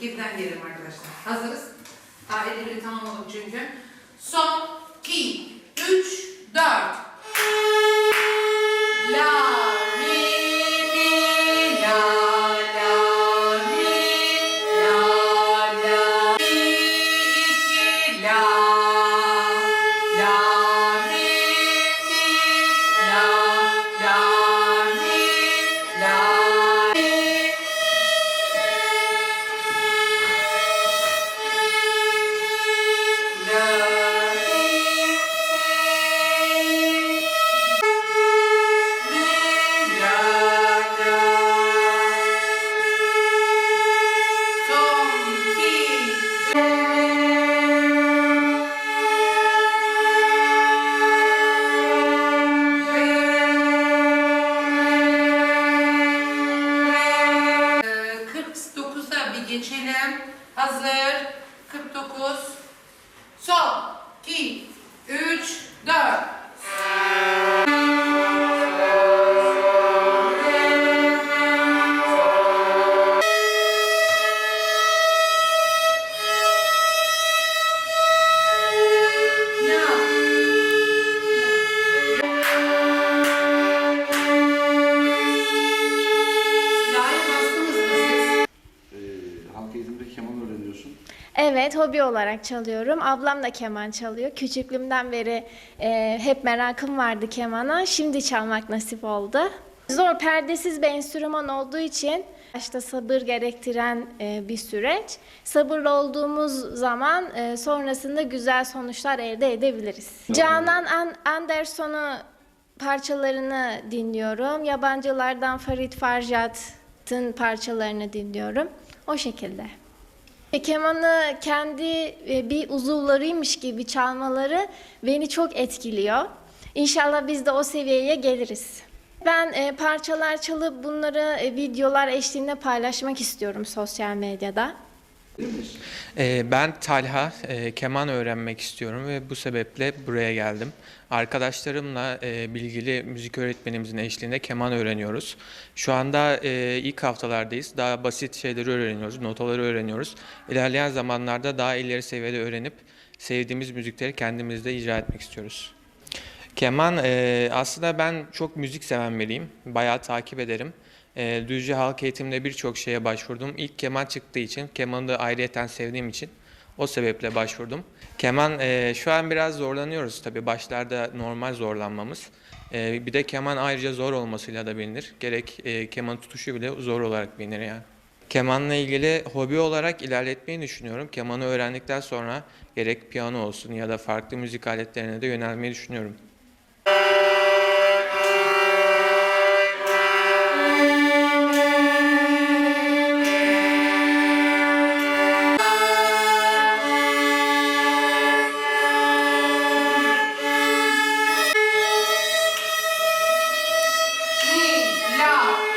Geriden gelelim arkadaşlar. Hazırız. Daha 51 tamamladık çünkü. Son, 2, 3, 4. Hazır. 49. Son. 2, 3, 4. öğreniyorsun. Evet, hobi olarak çalıyorum. Ablam da keman çalıyor. Küçüklüğümden beri e, hep merakım vardı kemana. Şimdi çalmak nasip oldu. Zor, perdesiz bir enstrüman olduğu için başta sabır gerektiren e, bir süreç. Sabırlı olduğumuz zaman e, sonrasında güzel sonuçlar elde edebiliriz. Canan An- Anderson'u parçalarını dinliyorum. Yabancılardan Farid Farjat'ın parçalarını dinliyorum. O şekilde. Kemanı kendi e, bir uzuvlarıymış gibi çalmaları beni çok etkiliyor. İnşallah biz de o seviyeye geliriz. Ben e, parçalar çalıp bunları e, videolar eşliğinde paylaşmak istiyorum sosyal medyada. Ee, Ben Talha, e, keman öğrenmek istiyorum ve bu sebeple buraya geldim. Arkadaşlarımla e, bilgili müzik öğretmenimizin eşliğinde keman öğreniyoruz. Şu anda e, ilk haftalardayız. Daha basit şeyleri öğreniyoruz, notaları öğreniyoruz. İlerleyen zamanlarda daha ileri seviyede öğrenip sevdiğimiz müzikleri kendimizde icra etmek istiyoruz. Keman aslında ben çok müzik seven biriyim. Bayağı takip ederim. E, Düzce Halk Eğitim'de birçok şeye başvurdum. İlk keman çıktığı için, kemanı da ayrıyeten sevdiğim için o sebeple başvurdum. Keman e, şu an biraz zorlanıyoruz tabii. Başlarda normal zorlanmamız. E, bir de keman ayrıca zor olmasıyla da bilinir. Gerek e, keman tutuşu bile zor olarak bilinir yani. Kemanla ilgili hobi olarak ilerletmeyi düşünüyorum. Kemanı öğrendikten sonra gerek piyano olsun ya da farklı müzik aletlerine de yönelmeyi düşünüyorum. 要